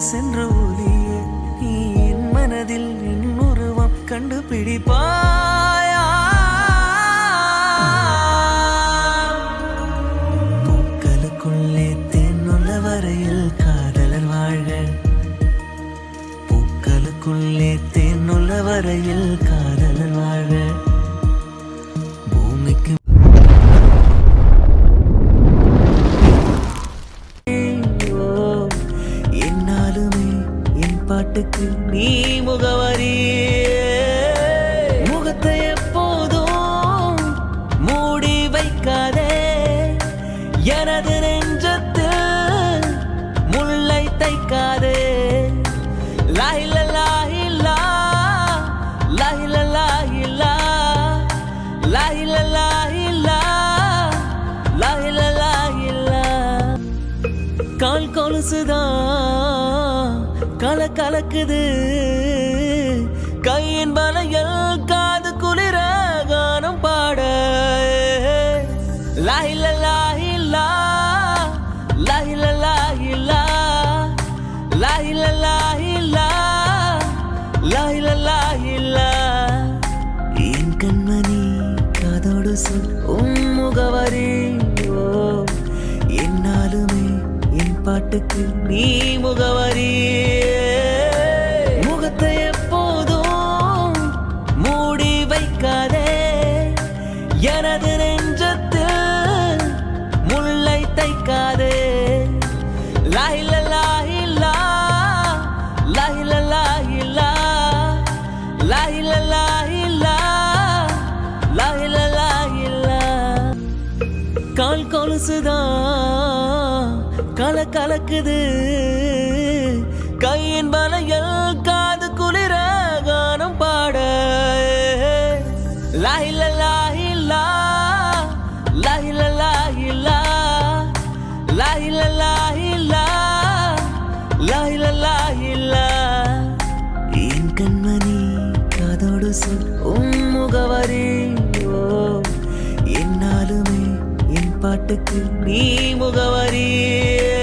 சென்ற ஒளிய நீ என் மனதில் இன்னொருவம் உருவம் கண்டுபிடிப்பாயா? பூக்களுக்குள்ளே தேனுள்ள வரையில் காதலர் வாழ்க. பூக்களுக்குள்ளே தென்னுள்ள வரையில் பாட்டுக்கு நீ முகவரியே லாயில லாயிலா லாயில லாயிலா லாயில லாயிலா லாயில லாயிலா என் கண்மணி காதோடு சொல் உன் முகவரி ஓ. என்னாலுமே என் பாட்டுக்கு நீ முகவரியே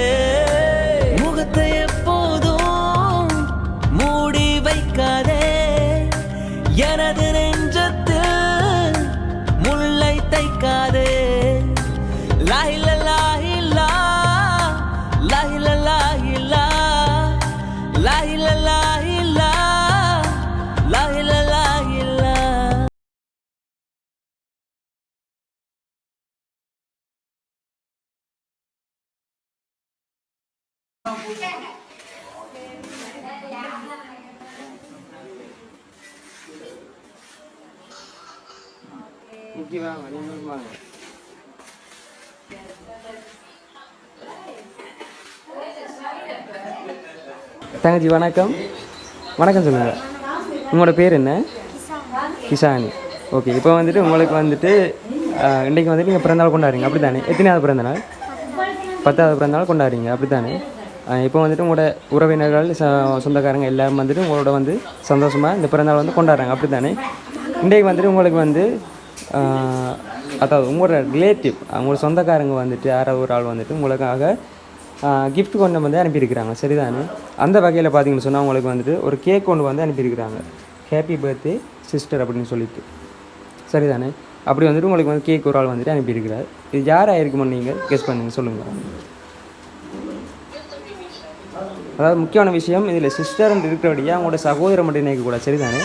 இங்கே வாங்க நீங்கள் வாங்க தங்கச்சி வணக்கம். வணக்கம் சொல்லுங்கள் உங்களோட பேர் என்ன? கிஷானி ஓகே இப்போ வந்துட்டு உங்களுக்கு வந்துட்டு இன்றைக்கு வந்துட்டு நீங்கள் பிறந்தநாள் கொண்டாடுறீங்க. அப்படி தானே எத்தனையாவது பிறந்தநாள்? பத்தாவது பிறந்தநாள் கொண்டாடுறீங்க. அப்படி தானே இப்போ வந்துட்டு உங்களோட உறவினர்கள் ச- சொந்தக்காரங்க எல்லாரும் வந்துட்டு உங்களோட வந்து சந்தோஷமாக இந்த பிறந்தநாள் வந்து கொண்டாடுறாங்க. அப்படி தானே இன்றைக்கு வந்துட்டு உங்களுக்கு வந்து அதாவது உங்களோட ரிலேட்டிவ் உங்களோட சொந்தக்காரங்க வந்துட்டு யாராவது ஒரு ஆள் வந்துட்டு உங்களுக்காக கிஃப்ட் கொண்டு வந்து அனுப்பியிருக்கிறாங்க. சரிதானே? அந்த வகையில் பார்த்தீங்கன்னு சொன்னால் உங்களுக்கு வந்துட்டு ஒரு கேக் கொண்டு வந்து அனுப்பியிருக்கிறாங்க. ஹாப்பி பர்த்டே சிஸ்டர் அப்படின்னு சொல்லிட்டு. சரிதானே? அப்படி வந்துட்டு உங்களுக்கு வந்து கேக் ஒரு ஆள் வந்துட்டு அனுப்பியிருக்கிறார். இது யாராக இருக்குமோ நீங்கள் கெஸ் பண்ணுங்கள் சொல்லுங்கள் அதாவது முக்கியமான விஷயம் இதில் சிஸ்டர்னு இருக்கிறபடியே அவங்களோட சகோதரம் மட்டும் நினைக்கக்கூடாது சரிதானே?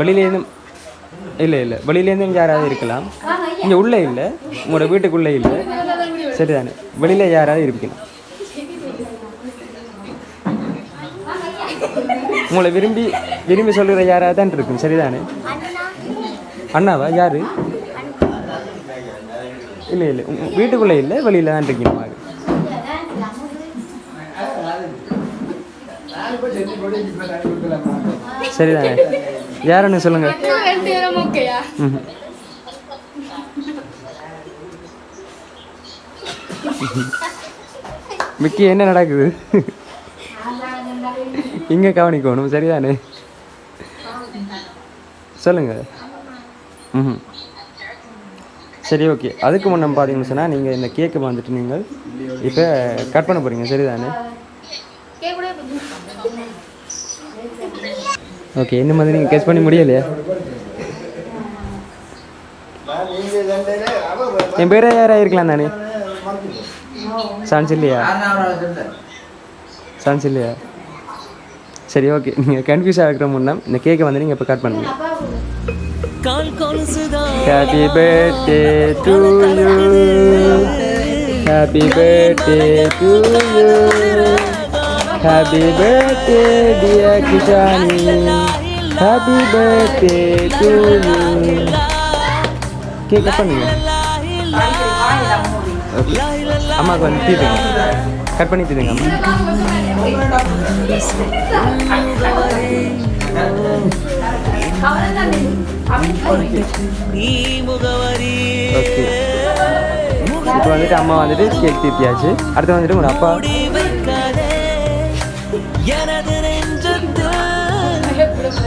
வெளியிலேருந்து இல்லை இல்லை. வெளியிலேருந்து யாராவது இருக்கலாம். இங்கே உள்ளே இல்லை. உங்களோட வீட்டுக்குள்ளே இல்லை. சரிதானே? வெளியில் யாராவது இருக்கலாம். உங்களை விரும்பி விரும்பி சொல்கிற யாராவது தான் இருக்கும். சரிதானே? அண்ணாவா? யார்? இல்லை இல்லை. வீட்டுக்குள்ளே இல்லை வெளியில் தான் இருக்கீங்க. சரிதானே? யாருன்னு சொல்லுங்க. மிக்கி என்ன நடக்குது? இங்கே கவனிக்கணும் சரிதானே? சொல்லுங்க. ம் சரி ஓகே. அதுக்கு முன்ன பார்த்தீங்கன்னு சொன்னால் நீங்கள் இந்த கேக்கு வந்துட்டு நீங்கள் இப்போ கட் பண்ண போகிறீங்க சரிதானே? ஓகே என்ன மாதிரி நீங்கள் கெஸ் பண்ணி முடியலையா? என் பேரே யாராக இருக்கலாம் தானே? சான்ஸ் இல்லையா சான்ஸ் இல்லையா சரி ஓகே நீங்கள் கன்ஃபியூஸ் ஆகிற முன்னா இந்த கேக்கை வந்து நீங்கள் இப்போ கட் பண்ணுங்க. Happy birthday to you happy birthday to you happy birthday dear Kishani happy birthday to you cake cut பண்ணுங்க ஓகே அம்மாவுக்கு வந்து தீட்டுங்க கட் பண்ணி தீதுங்க அம்மா நீ முகவரி ஓகே இப்போ வந்துட்டு அம்மா வந்துட்டு கேக் தீர்த்தியாச்சு அடுத்து வந்துட்டு உங்கள் அப்பா மூடி வைக்காதே எனது நெஞ்சத்தில்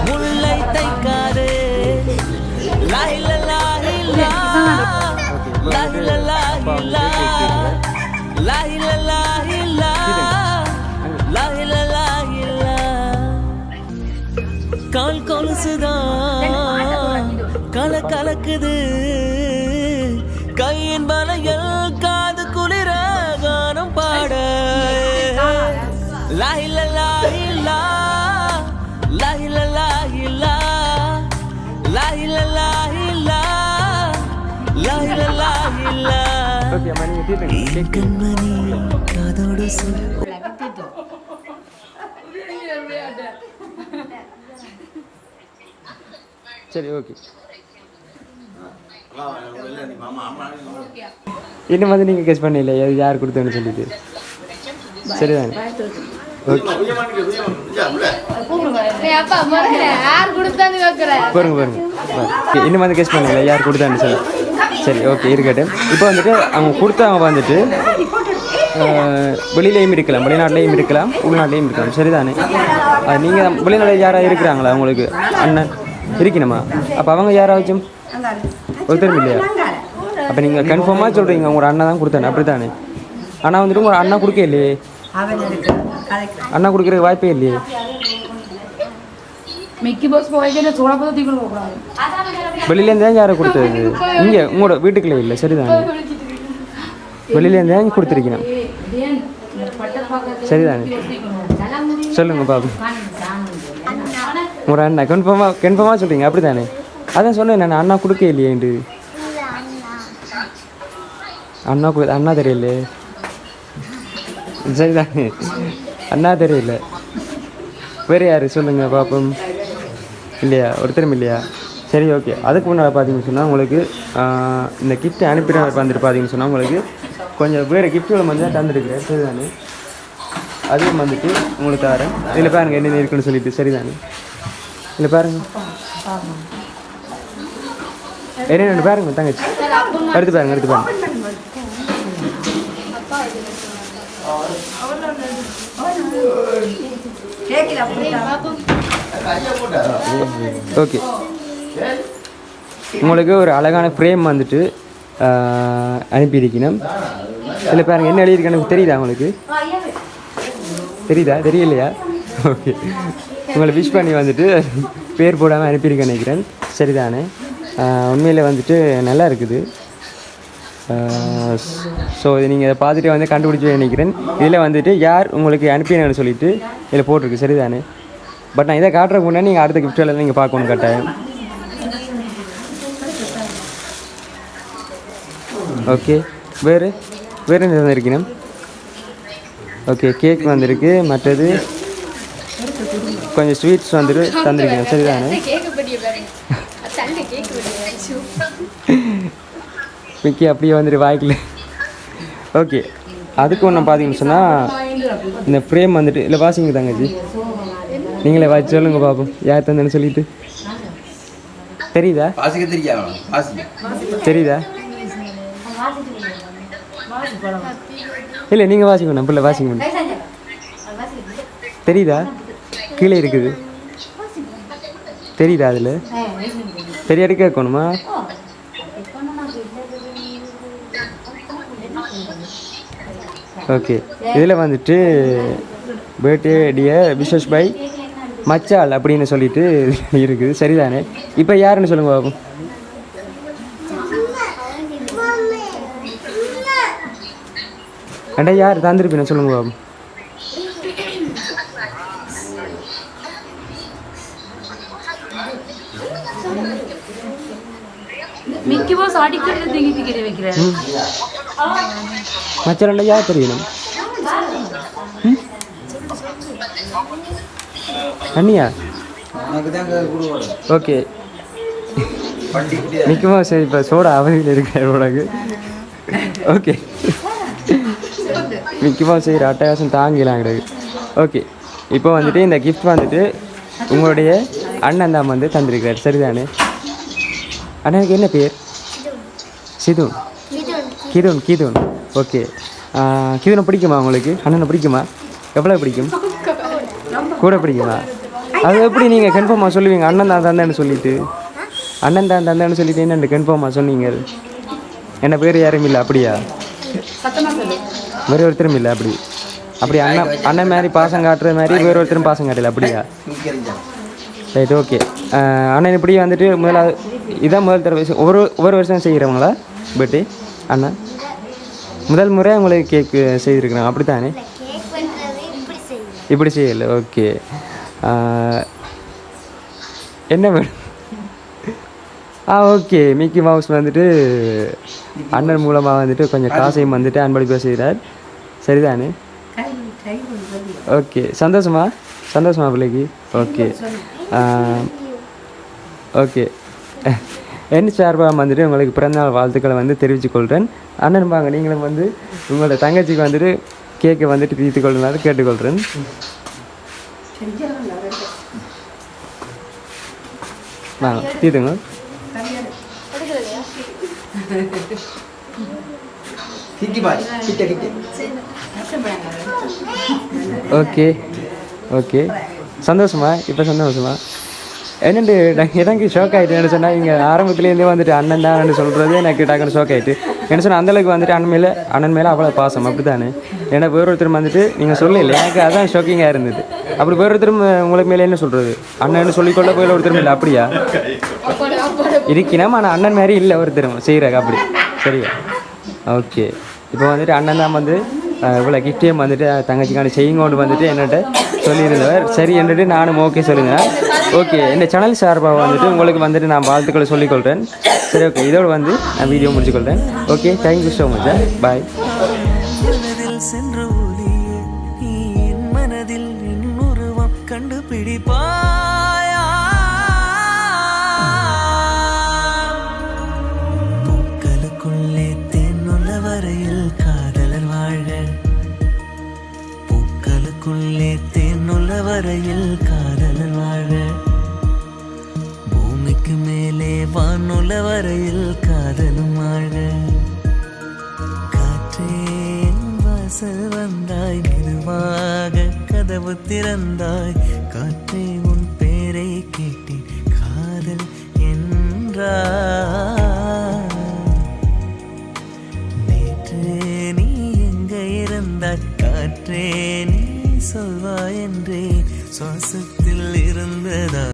முல்லை தைக்காது. லாயில லாயிலா லாயில லாயிலா லாயில லாயிலா லாயில லாயிலா கால் கொலுசுதான் கல கலக்குது சரி ஓகே இன்னும் வந்து நீங்கள் கெஸ் பண்ணல அது யார் கொடுத்தேன்னு சொல்லிட்டு. சரிதானே? பாருங்க பாருங்க. ஓகே இன்னும் வந்து கெஸ் பண்ணல யார் கொடுத்தான்னு சொல்லி. சரி ஓகே இருக்கட்டும். இப்போ வந்துட்டு அவங்க கொடுத்தவங்க வந்துட்டு வெளியிலையும் இருக்கலாம் வெளிநாட்டிலையும் இருக்கலாம் உள்நாட்டிலையும் இருக்கலாம். சரிதானே? அது நீங்கள் வெளிநாட்டில் யாராவது இருக்கிறாங்களா உங்களுக்கு? அண்ணன் இருக்கணுமா? அப்போ அவங்க யாராச்சும் ஒருத்தரும் இல்லையா? அப்போ நீங்கள் கன்ஃபார்மாக சொல்கிறீங்க உங்களோட அண்ணன் தான் கொடுத்தானே அப்படி தானே ஆனால் வந்துட்டு உங்களோட அண்ணா கொடுக்க இல்லையே அண்ணா கொடுக்குற வாய்ப்பே இல்லையே? மிக்கி பாஸ் போய்க்கு சோழப்பதை தீக்கணும் போகக்கூடாது வெளியிலேருந்து தான் யாரை கொடுத்தது இங்கே உங்களோட வீட்டுக்குள்ளே இல்லை சரிதானே வெளியிலேருந்து தான் கொடுத்துருக்கணும் சரிதானே சொல்லுங்க பாபு ஒரு அண்ணா கன்ஃபார்மாக கன்ஃபார்மாக சொல்கிறீங்க அப்படி தானே அதான் சொன்னேன் நான் அண்ணா கொடுக்க இல்லையேண்டு அண்ணா கொடு அண்ணா தெரியல சரிதானே அண்ணா தெரியல வேறு யார் சொல்லுங்கள் பாப்போம் இல்லையா? ஒருத்தரும் இல்லையா? சரி ஓகே அதுக்கு முன்னாடி பார்த்தீங்கன்னு சொன்னால் உங்களுக்கு இந்த கிஃப்ட் அனுப்பிட வந்துட்டு பார்த்தீங்கன்னு சொன்னால் உங்களுக்கு கொஞ்சம் வேறு கிஃப்ட்டுகள் வந்து தந்துருக்குறேன் சரிதானே? அதுவும் வந்துட்டு உங்களுக்கு தரேன். இதில் பாருங்க என்னென்ன இருக்குன்னு சொல்லிட்டு. சரிதானே? இல்லை பாருங்க. என்னென்ன பாருங்க தங்கச்சி. எடுத்து பாருங்க எடுத்து பாருங்க. ஓகே. உங்களுக்கு ஒரு அழகான ஃப்ரேம் வந்துட்டு அனுப்பியிருக்கணும். இதில் பாருங்க என்ன எழுதியிருக்கேன்னு எனக்கு தெரியுதா உங்களுக்கு? தெரியுதா? தெரியலையா? ஓகே. உங்களை விஷ் பண்ணி வந்துட்டு பேர் போடாமல் அனுப்பியிருக்கேன் நினைக்கிறேன். சரிதானே? உண்மையில் வந்துட்டு நல்லா இருக்குது. ஸோ இது நீங்கள் இதை பார்த்துட்டு வந்து கண்டுபிடிச்சி நினைக்கிறேன். இதில் வந்துட்டு யார் உங்களுக்கு அனுப்பினு சொல்லிவிட்டு இதில் போட்டிருக்கு. சரிதானே? பட் நான் இதை காட்டுறதுக்கு முன்னாடி நீங்கள் அடுத்த gift எல்லாம் நீங்கள் பார்க்கணும் கட்டாயம். ஓகே வேறு? வேறு என்ன தந்திருக்கணும் ஓகே கேக் வந்திருக்கு. மற்றது கொஞ்சம் ஸ்வீட்ஸ் வந்துட்டு தந்திருக்கணும் சரிதானே? மிக்கி அப்படியே வந்துட்டு வாய்க்கல ஓகே அதுக்கு ஒன்று பார்த்தீங்கன்னு சொன்னால் இந்த ஃப்ரேம் வந்துட்டு இல்லை வாசிங்க தங்கச்சி. நீங்களே வாசி சொல்லுங்க பாப்போம். யார் தந்தேன்னு சொல்லிட்டு. தெரியுதா? வாசிக்க தெரியாது? தெரியுதா இல்லை நீங்கள் வாசிக்கணும் பிள்ளை வாசிக்கணும் தெரியுதா? கீழே இருக்குது. தெரியுதா அதில்? தெரியாடி கேட்கணுமா? ஓகே. இதில் வந்துட்டு பேர்டே டிய விஷஸ் பை மச்சால் அப்படின்னு சொல்லிட்டு இருக்குது. சரிதானே? இப்போ யாருன்னு சொல்லுங்க பாப்போம் அண்டா யார் தந்திருப்பீங்க? சொல்லுங்க பாபு. மிக்கி பாஸ் அடிக்கிறது மச்சான் யார் தெரியணும் அண்ணியா ஓகே. நிற்குமா சரி இப்போ சோடா அவதியில் இருக்கிற உனக்கு. ஓகே. நிற்குமா சரி அட்டகாசம் தாங்கிலாம் கிடையாது ஓகே. இப்போ வந்துட்டு இந்த கிஃப்ட் வந்துட்டு உங்களுடைய அண்ணன் தான் வந்து தந்திருக்கிறார். சரிதானே? அண்ணனுக்கு என்ன பேர்? சிதுன். கிதுன் கிதுன். ஓகே. கிதுனை பிடிக்குமா உங்களுக்கு? அண்ணனை பிடிக்குமா? எவ்வளோ பிடிக்கும்? கூட பிடிக்குமா? அது எப்படி நீங்கள் கன்ஃபார்மாக சொல்லுவீங்க? அண்ணன் தான் தந்தேன்னு சொல்லிட்டு. அண்ணன் தான் தந்தேன்னு சொல்லிட்டு என்ன கன்ஃபார்மாக சொன்னீங்க? என்ன பேர் யாரும் இல்லை அப்படியா? சத்தமா சொல்லு. வேறு ஒருத்தரும் இல்லை அப்படி. அப்படி அண்ணன் அண்ணன் மாதிரி பாசம் காட்டுற மாதிரி வேறு ஒருத்தரும் பாசம் காட்டல அப்படியா? ரைட் ஓகே அண்ணன் இப்படி வந்துட்டு முதலாவது இதான் முதல் தடவை ஒரு ஒவ்வொரு வருஷம் செய்கிறவங்களா பர்த்டே அண்ணா? முதல் முறை உங்களுக்கு கேக்கு செய்திருக்கிறாங்க அப்படி தானே இப்படி செய்யல. ஓகே என்ன வேணும்? ஆ ஓகே. மிக்கி மவுஸ் வந்துட்டு அண்ணன் மூலமாக வந்துட்டு கொஞ்சம் காசையும் வந்துட்டு அன்பளிப்பாக செய்கிறார் சரிதானே? ஓகே. சந்தோஷமா? சந்தோஷமா பிள்ளைக்கு? ஓகே. ஓகே. என் சார்பாக வந்துட்டு உங்களுக்கு பிறந்தநாள் வாழ்த்துக்களை வந்து தெரிவித்துக் கொள்கிறேன் அண்ணன் வாங்க நீங்களும் வந்து உங்களோட தங்கச்சிக்கு வந்துட்டு கேக்கை வந்துட்டு தீர்த்து கொள்ளுமாறு கேட்டுக்கொள்கிறேன் கிட்ட கிட்ட ஓகே ஓகே சந்தோஷமா இப்போ சந்தோஷமா என்னண்டு நான் எனக்கு ஷோக் ஆகிட்டேன்னு சொன்னால் இங்கே ஆரம்பத்துலேருந்தே வந்துட்டு அண்ணன் தான் சொல்கிறது எனக்கு டக்குன்னு ஷோக் ஆகிட்டு என்ன சொன்னால் அந்தளவுக்கு வந்துட்டு அண்ணன் மேலே அண்ணன் மேலே அவ்வளோ பாசம் அப்படி தானே ஏன்னா வேற ஒருத்தர் வந்துட்டு நீங்கள் சொல்லல எனக்கு அதான் ஷாக்கிங்காக இருந்தது. அப்படி வேற ஒருத்தரும் உங்களுக்கு மேலே என்ன சொல்கிறது அண்ணன் சொல்லிக்கொள்ள போயில ஒருத்தரும் இல்லை அப்படியா? இருக்கினா ஆனால் அண்ணன் மாதிரி இல்லை ஒருத்தரும் செய்கிறாங்க அப்படி. சரியா? ஓகே. இப்போ வந்துட்டு அண்ணன் தான் வந்து இவ்வளோ கிஃப்டையும் வந்துட்டு தங்கச்சிக்கான செய்யுங்கோண்டு வந்துட்டு என்னட்ட சொல்லியிருந்தவர். சரி என்றுட்டு நானும் ஓகே சொல்லுங்கள் ஓகே இந்த சேனல் சார்பாக வந்துட்டு உங்களுக்கு வந்துட்டு நான் வாழ்த்துக்களை சொல்லிக்கொள்கிறேன் சரி ஓகே இதோடு வந்து நான் video முடிச்சுக்கொள்கிறேன் okay thank you so much bye மனதில் சென்று ஒளியே நீ என் மனதில் இன்னொருவம் கண்டுபிடிப்பாயா? பூக்களுக்குள்ளே தேனுள்ள வரையில் காதலர் வாழ. பூக்களுக்குள்ளே தேனுள்ள வரையில் காதலர் வாழ. பூமிக்கு மேலே வானுள்ள வரையில் காதலும் வந்தாய் கதவு திறந்தாய். காற்றே உன் பேரை கேட்டேன். காதல் என்றாய் நேற்று நீ எங்க இருந்தாய்? காற்றே நீ சொல்வாய் என்றே. சுவாசத்தில் இருந்ததா?